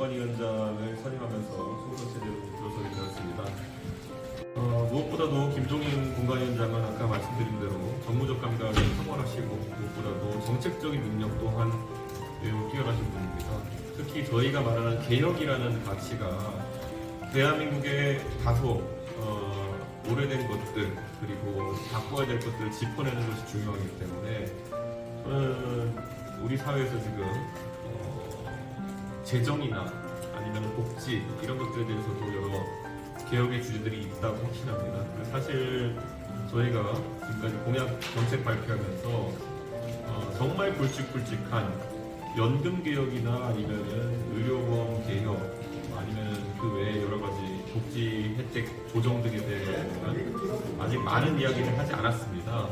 공관위원장을 선임하면서 총선체제로 들어서게 되었습니다. 어, 무엇보다도 김종인 공관위원장은 아까 말씀드린 대로 정무적 감각이 탁월하시고 무엇보다도 정책적인 능력 또한 매우 뛰어나신 분입니다. 특히 저희가 말하는 개혁이라는 가치가 대한민국의 다소 어, 오래된 것들 그리고 바꿔야 될 것들을 짚어내는 것이 중요하기 때문에 저는 우리 사회에서 지금 어, 재정이나 아니면 복지 이런 것들에 대해서도 여러 개혁의 주제들이 있다고 확신합니다. 사실 저희가 지금까지 공약 정책 발표하면서 어, 정말 굵직굵직한 연금 개혁이나 아니면은 의료보험 개혁 아니면 그 외에 여러 가지 복지 혜택 조정 등에 대해서는 아직 많은 이야기를 하지 않았습니다.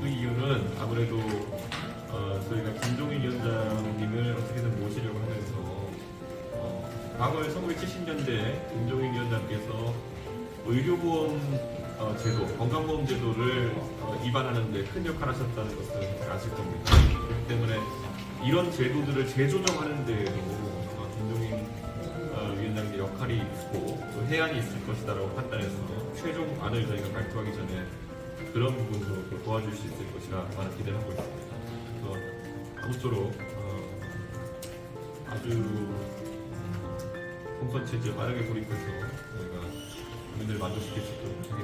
그 이유는 아무래도 어, 저희가 김종인 위원장 과거에 1970년대 김종인 위원장께서 의료보험 어, 제도, 건강보험 제도를 어, 입안하는 데 큰 역할을 하셨다는 것을 잘 아실 겁니다. 그렇기 때문에 이런 제도들을 재조정하는 데에도 아마 김종인 어, 위원장의 역할이 있고 또 해안이 있을 것이다라고 판단해서 최종 안을 저희가 발표하기 전에 그런 부분도 또 도와줄 수 있을 것이라 많은 기대를 하고 있습니다. 아무쪼록 어, 아주 음, 총선 체제 빠르게 돌입해서 저희가 국민들 만족시킬 수 있도록.